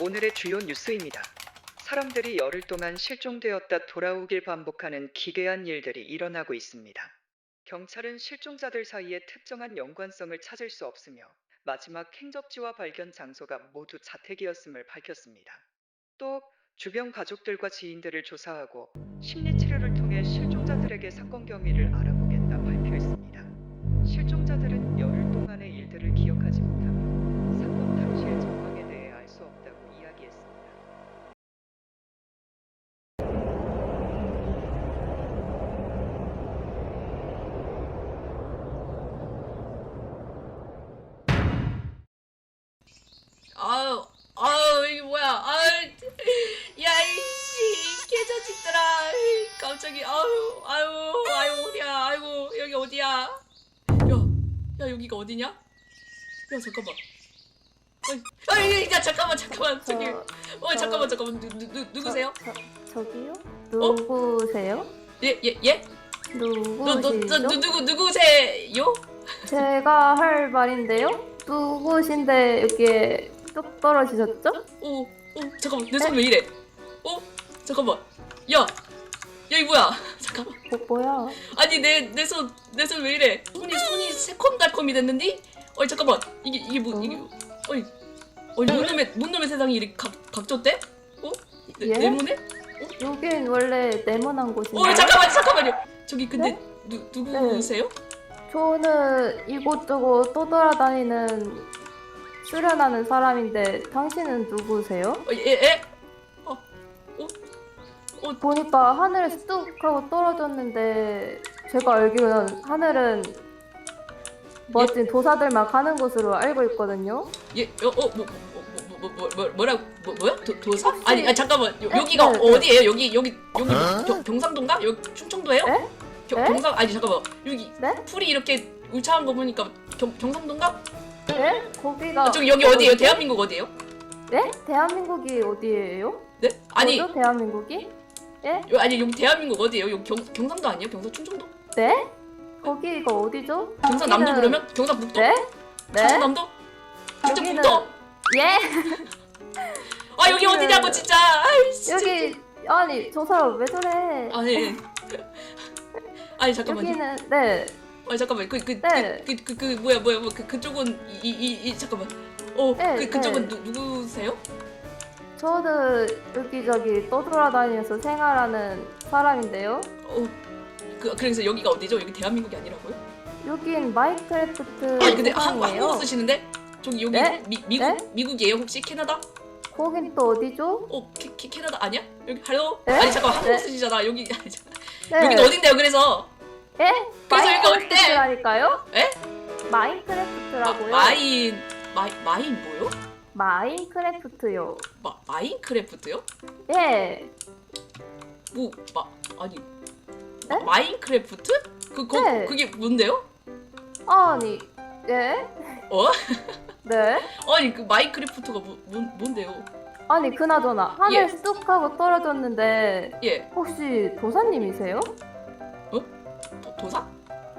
오늘의 주요 뉴스입니다. 사람들이 열흘 동안 실종되었다 돌아오길 반복하는 기괴한 일들이 일어나고 있습니다. 경찰은 실종자들 사이에 특정한 연관성을 찾을 수 없으며 마지막 행적지와 발견 장소가 모두 자택이었음을 밝혔습니다. 또 주변 가족들과 지인들을 조사하고 심리 치료를 통해 실종자들에게 사건 경위를 알아보겠다 발표했습니다. 실종자들은 열흘 동안의 일들을 기억하지 못하며 깜짝이, 아유, 아유, 아유, 어디야? 아이고, 여기 어디야? 야, 야, 여기가 어디냐? 야, 잠깐만. 아이, 아이, 야, 잠깐만, 잠깐만, 저기, 어, 잠깐만, 잠깐만, 누, 누, 누, 누구세요? 저, 저기요? 누구세요? 예, 예, 예? 너, 누구시죠? 누, 누구, 누구세요? 제가 할 말인데요? 누구신데 여기에 뚝 떨어지셨죠? 오, 오, 잠깐만, 내 손 왜 이래? 어, 잠깐만, 야, 야, 이 뭐야? 잠깐만. 뭐, 뭐야? 아니 내 내 손 내 손 왜 이래? 손이 손이 새콤달콤이 됐는데? 어이 잠깐만 이게 이게 뭐 어? 이게 어이 어이 뭔 놈의 뭔 놈의 세상이 이렇게 각 각졌대? 어? 네, 예? 네모네? 여긴 원래 네모난 곳인데 어 잠깐만 잠깐만요. 저기 근데 네? 누 누구세요? 저는 이곳저곳 떠돌아다니는 수련하는 사람인데 당신은 누구세요? 어, 예 예? 보니까 하늘에 뚝 하고 떨어졌는데 제가 알기로는 하늘은 멋진 도사들만 가는 곳으로 알고 있거든요. 예 어 어 뭐 뭐 뭐 뭐, 뭐, 뭐, 뭐라 뭐 뭐야? 도, 도사? 혹시- 아니, 아니 잠깐만 요, 네, 여기가 네, 네. 어디예요? 여기 여기 여기 뭐, 경, 경상도인가? 여기 충청도예요? 네? 겨, 네? 경상 아니 잠깐만 여기 네? 풀이 이렇게 울창한 거 보니까 경, 경상도인가? 네? 거기가 아, 저기 여기 어디예요? 대한민국 어디예요? 네? 대한민국이 어디예요? 네? 아니 뭐죠? 대한민국이? 예? 요, 아니 여기 대한민국 어디예요? 여기 경, 경상도 아니에요? 경상 충청도? 네? 거기가 어디죠? 경상남도 여기는- 그러면? 경상북도? 네? 네? 충청남도? 충청북도? 여기는- 예? 아 여기 여기는- 어디냐고 진짜 아이씨 여기 아니 저 사람 왜 저래? 아니 아니 잠깐만요 여기는 네 아니 잠깐만 그 그그그 네. 그, 그, 뭐야 뭐야 뭐 그, 그쪽은 이 이 이 잠깐만 어 네, 그, 그쪽은 네. 누, 누구세요? 저는 여기저기 떠돌아다니면서 생활하는 사람인데요. 어 그, 그래서 여기가 어디죠? 여기 대한민국이 아니라고요? 여긴 마이크래프트 아니 근데 한, 세상이에요. 한국어 쓰시는데 저기 여기 네? 미, 미국 네? 미국이에요 혹시 캐나다? 거긴 또 어디죠? 어 캐, 캐, 캐나다 아니야? 여기 할로? 네? 아니 잠깐 한국어 네. 쓰시잖아 여기. 네. 여기는 어딘데요? 그래서 예? 그래서 여기가 어딘데? 마이크래프트라니까요? 에? 아, 마인크래프트라고요? 마인 마이 마인 뭐요? 마인크래프트요. 마 마인크래프트요? 예. 뭐 마 아니 네? 마인크래프트? 그 거, 네. 그게 뭔데요? 아니 예? 어? 네? 아니 그 마인크래프트가 뭐, 뭔 뭔데요? 아니 그나저나 하늘 예. 쑥 하고 떨어졌는데 예 혹시 도사님이세요? 도, 도사?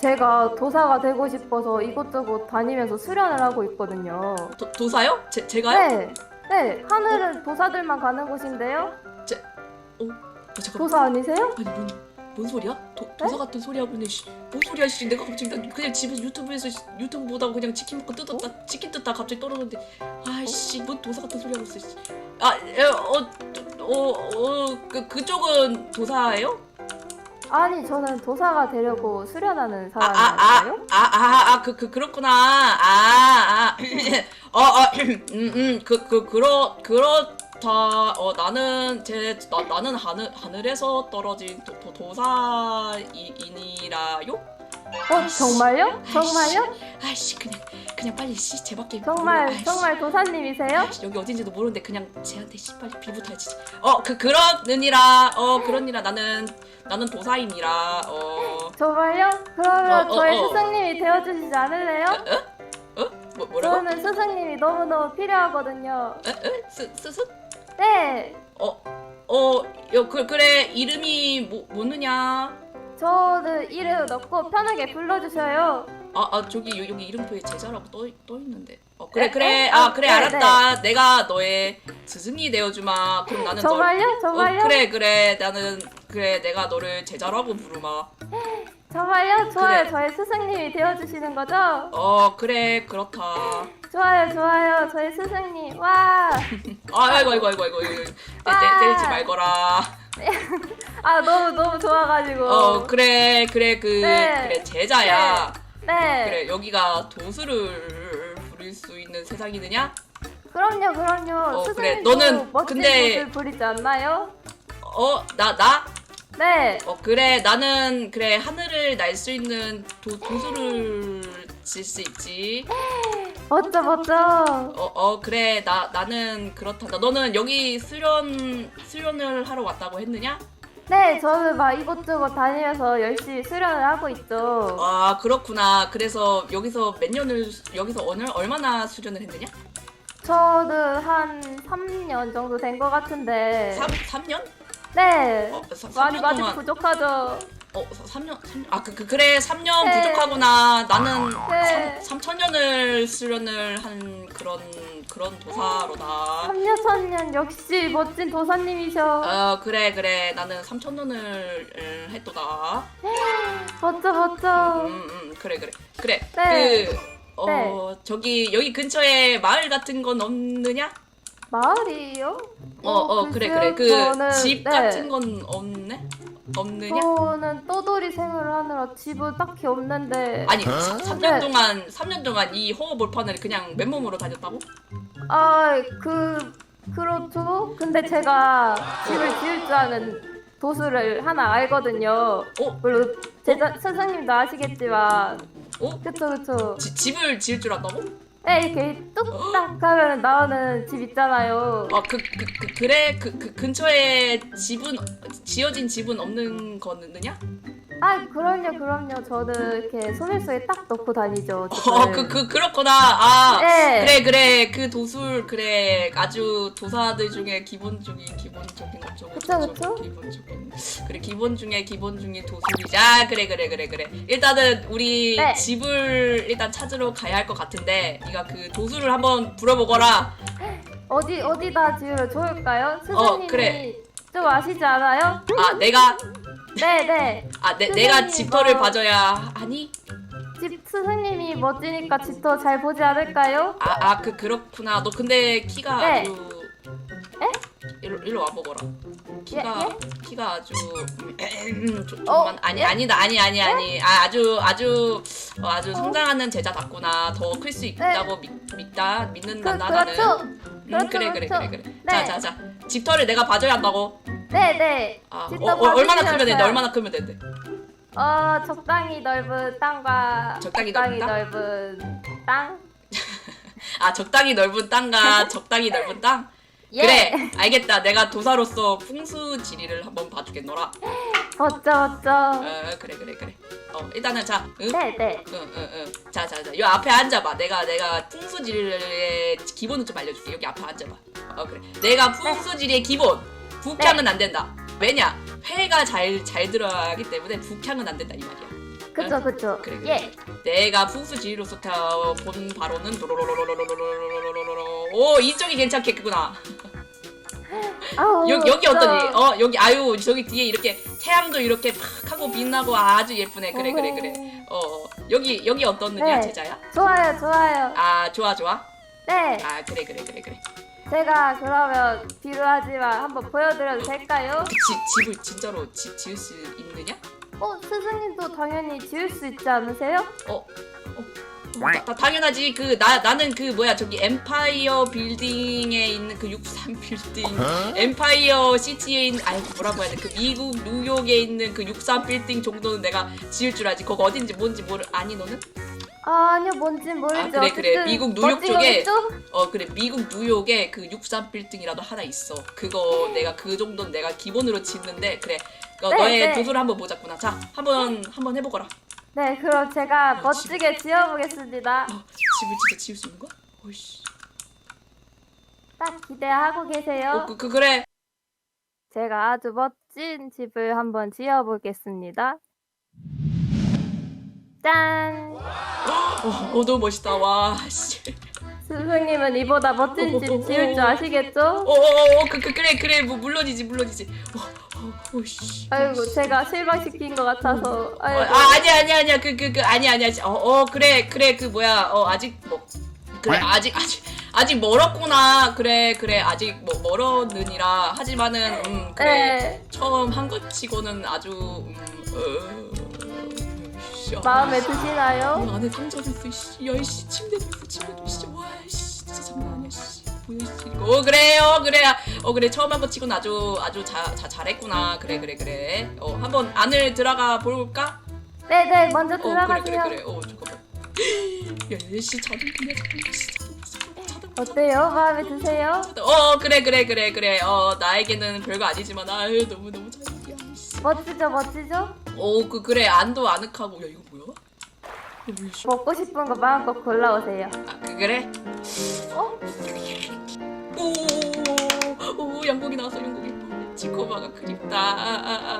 제가 도사가 되고 싶어서 이곳저곳 다니면서 수련을 하고 있거든요. 도, 도사요? 제 제가요? 네. 네, 하늘은 도사들만 가는 곳인데요. 어, 잠깐 도사 아니세요? 아니 뭔, 뭔 소리야? 도, 도사 같은 소리 하고 있네 씨. 뭔 소리야 씨 내가 갑자기 나 그냥 집에서 유튜브에서 씨, 유튜브 보다가 그냥 치킨 먹고 뜯었다 치킨 뜯다 갑자기 떨어졌는데 아이씨 뭔 도사 같은 소리 하고 있어 씨. 아, 아어어 어 그 그쪽은 도사예요? 아니, 저는 도사가 되려고 수련하는 아, 사람이라니까요. 아아아 아 그 그 그렇구나 아, 아아 어 어 음 음 그 그 그러 그렇다 어 나는 제 나, 나는 하늘 하늘에서 떨어진 도, 도, 도사이니라요? 어, 정말요? 정말요? 아이씨 그냥 그냥 빨리 씨 제밖에 정말, 모르- 아이씨, 정말 도사님이세요? 아이씨, 여기 어딘지도 모르는데 그냥 쟤한테 씨 빨리 빌부터야지 어그 그러느니라 어 그러니라 나는 나는 도사이니라 어 정말요? 그러면 어, 어, 저의 어. 스승님이 되어주시지 않을래요? 어? 뭐 뭐라고? 저는 스승님이 너무너무 필요하거든요. 에? 에? 스, 스스? 네, 어, 어, 여, 그, 그래, 이름이 뭐, 뭐느냐? 저는 이름 넣고 편하게 불러주셔요. 아, 아 저기 여- 여기 이름표에 제자라고 떠, 떠 있는데. 어 그래 에? 그래. 에? 아 어, 그래 네, 알았다. 내가 너의 스승이 되어주마. 그럼 나는 널. 정말요? 정말요? 어, 그래 그래 나는 그래 내가 너를 제자라고 부르마. 정말요? 좋아요. 그래. 저의 스승님이 되어주시는 거죠? 어 그래 그렇다. 좋아요, 좋아요. 저희 스승님. 와. 아, 아이고 아이고 아이고 아이고 아이고. 때, 때, 와. 때리지 말거라. 아, 너무, 너무 좋아가지고. 어 그래 그래 그 네. 그래 제자야. 네. 그래 여기가 도수를 부릴 수 있는 세상이느냐? 그럼요, 그럼요. 어, 스승님도 그래. 너는 멋진 근데- 모습 부리지 않나요? 어 나 나? 네. 어 그래 나는 그래 하늘을 날 수 있는 도, 도수를 질 수 있지. 멋져, 멋져. 어, 어 그래 나 나는 그렇다. 너는 여기 수련 수련을 하러 왔다고 했느냐? 네, 저는 막 이곳저곳 다니면서 열심히 수련을 하고 있죠. 아 그렇구나. 그래서 여기서 몇 년을 여기서 어느 얼마나 수련을 했느냐? 저는 한 3년 정도 된 것 같은데. 3 3년? 네. 어, 사, 많이 3년 많이 동안 부족하죠. 어 3년 3년 아 그 그, 그래 3년 네. 부족하구나. 나는 네. 3, 3천년을 수련을 한 그런 그런 도사로다. 3년, 3년. 역시 멋진 도사님이셔. 어 그래 그래 나는 3천년을 했도다. 멋져, 멋져. 음, 음 그래 그래 그래 네. 그 어, 네. 저기 여기 근처에 마을 같은 건 없느냐? 마을이요? 어 어 그래 그래 글쎄요, 그집 네. 같은 건 없네? 없느냐? 저는 떠돌이 생활을 하느라 집은 딱히 없는데 아니 3 년 네. 동안 3년 동안 이 호흡 볼판을 그냥 맨몸으로 다녔다고? 아 그 그렇죠 근데 제가 집을 지을 줄 아는 도수를 하나 알거든요 어? 물론 제자 선생님도 아시겠지만 어? 그쵸 그쵸 지, 집을 지을 줄 안다고? 네 이렇게 뚝딱 하면 나오는 집 있잖아요 아그그 그, 그, 래 그, 그 근처에 집은 지어진 집은 없는 거느냐? 아 그럼요 그럼요 저는 이렇게 소매속에 딱 넣고 다니죠 어 그 그 그렇구나 아 네. 그래 그래 그 도술 그래 아주 도사들 중에 기본적인 기본적인 어쩌고 그쵸, 저쩌고 그쵸? 기본적인 그래 기본 중에 기본 중에 도술이지 아 그래 그래 그래 그래 일단은 우리 네. 집을 일단 찾으러 가야 할 것 같은데 네가 그 도술을 한번 불어보거라 어디 어디다 지으면 좋을까요? 어, 그래. 좀 아시지 않아요? 아 내가 네네 아 내, 내가 선생님, 집터를 뭐- 봐줘야 하니 집 스승님이 멋지니까 집도 잘 보지 않을까요? 아 아 그 그렇구나 너 근데 키가 네. 아주 에? 일로 일로 와보거라 키가 예, 키가 아주 음, 좀, 어, 좀만 아니 예? 아니다 아니 아니 아니 아 아주 아주 어, 아주 성장하는 제자답구나 더 클 수 있다고 믿, 믿다 그, 믿는다 나는 그렇죠. 음, 그렇죠, 그래 그래 그렇죠. 그래 그래 네. 자자자 집터를 내가 봐줘야 한다고 네네. 아 집터 어, 어, 얼마나 크면 돼요. 얼마나 크면 되는데 어 적당히 넓은 땅과 적당히 넓은 땅? 넓은 땅. 아 적당히 넓은 땅과 적당히 넓은 땅 예. 그래 알겠다 내가 도사로서 풍수 지리를 한번 봐주겠노라 멋져 멋져. 어 그래 그래 그래 어 일단은 자 응? 네네. 응응응 자자자 요 앞에 앉아봐 내가 내가 풍수지리의 기본을 좀 알려줄게 여기 앞에 앉아봐 어 그래 내가 풍수지리의 기본 북향은 안 된다 왜냐 회가 잘 잘 들어가기 때문에 북향은 안 된다 이 말이야 그쵸 그쵸. 그래, 그래. 예. 내가 풍수지리로서 타- 본 바로는 도로로로로로로로로로로로로로로로 오 이쪽이 괜찮겠구나 아우, 여기 여기. 어떠니 어 여기 아유 저기 뒤에 이렇게 태양도 이렇게 팍 하고 빛나고 아주 예쁘네 그래 그래 그래 어 여기 여기 어떻느냐 네. 제자야 좋아요 좋아요. 아 좋아 좋아 네. 아 그래 그래 그래 그래 제가 그러면 비루하지만 한번 보여드려도 될까요? 그 지, 집을 진짜로 지, 지을 수 있느냐? 어 스승님도 당연히 지을 수 있지 않으세요? 어, 어, 어 다, 다 당연하지. 그 나 나는 그 뭐야 저기 엠파이어 빌딩에 있는 그 63 빌딩. 엠파이어 시티에 있는 아이 뭐라고 해야 돼? 그 미국 뉴욕에 있는 그63 빌딩 정도는 내가 지을 줄 알지. 거기 어딘지 뭔지 모르 아니 너는 아, 아니요 뭔진 모르죠. 아, 그래, 그래. 어쨌든 미국 뉴욕 멋진 거 쪽에 있죠? 어 그래 미국 뉴욕에 그63 빌딩이라도 하나 있어 그거 내가 그 정도는 내가 기본으로 짓는데 그래 어, 네, 너의 네. 도도를 한번 보자꾸나 자 한번 한번 해보거라 네, 그럼 제가 어, 멋지게 지어보겠습니다. 어, 집을 진짜 지을 수 있는 거야? 오이씨 딱 기대하고 계세요. 어, 그, 그 그래 제가 아주 멋진 집을 한번 지어보겠습니다. 짠. 어, 어 너무 멋있다. 와 씨. 스승님은 이보다 멋진 집 지을 줄 아시겠죠? 어 어 어 그, 그, 그래 그래. 뭐 물론이지 물론이지. 어, 어, 어, 씨. 아이고 제가 실망시킨 것 같아서. 어, 아이고. 아 아니야 아니야 아니야. 그 그 그 아니야 아니야. 어, 어 그래 그래. 그 뭐야. 어 아직 뭐 그래 아직 아직 아직 멀었구나. 그래 그래. 아직 뭐 멀었느니라. 하지만은 음 그래. 네. 처음 한 것 치고는 아주 음, 어, 씨, 아, 마음에 씨. 드시나요? 이 안에 상자도 있어 씨. 야이씨 침대도 있어 침대도 씨. 와씨 진짜 장난 아니야 씨. 뭐야 씨. 어 그래요 그래 어 그래 처음 한 번 치고는 아주 아주 자, 자 잘했구나 그래 그래 그래 어 한번 안을 들어가 볼까? 네네 먼저 어 그래 들어가세요. 그래 그래 어 잠깐만 야씨 자동이야 자동 씨 자동 어때요? 마음에 드세요? 어 그래 그래 그래 그래 어 나에게는 별거 아니지만 아유 너무 너무 씨. 멋지죠 멋지죠? 어그 그래 안도 아늑하고 야 이거 뭐야? 씨. 먹고 싶은 거 마음껏 골라오세요. 아 그- 그래? 어? 오, 오 양고기 나왔어 양고기. 지코바가 그립다. 아, 아, 아.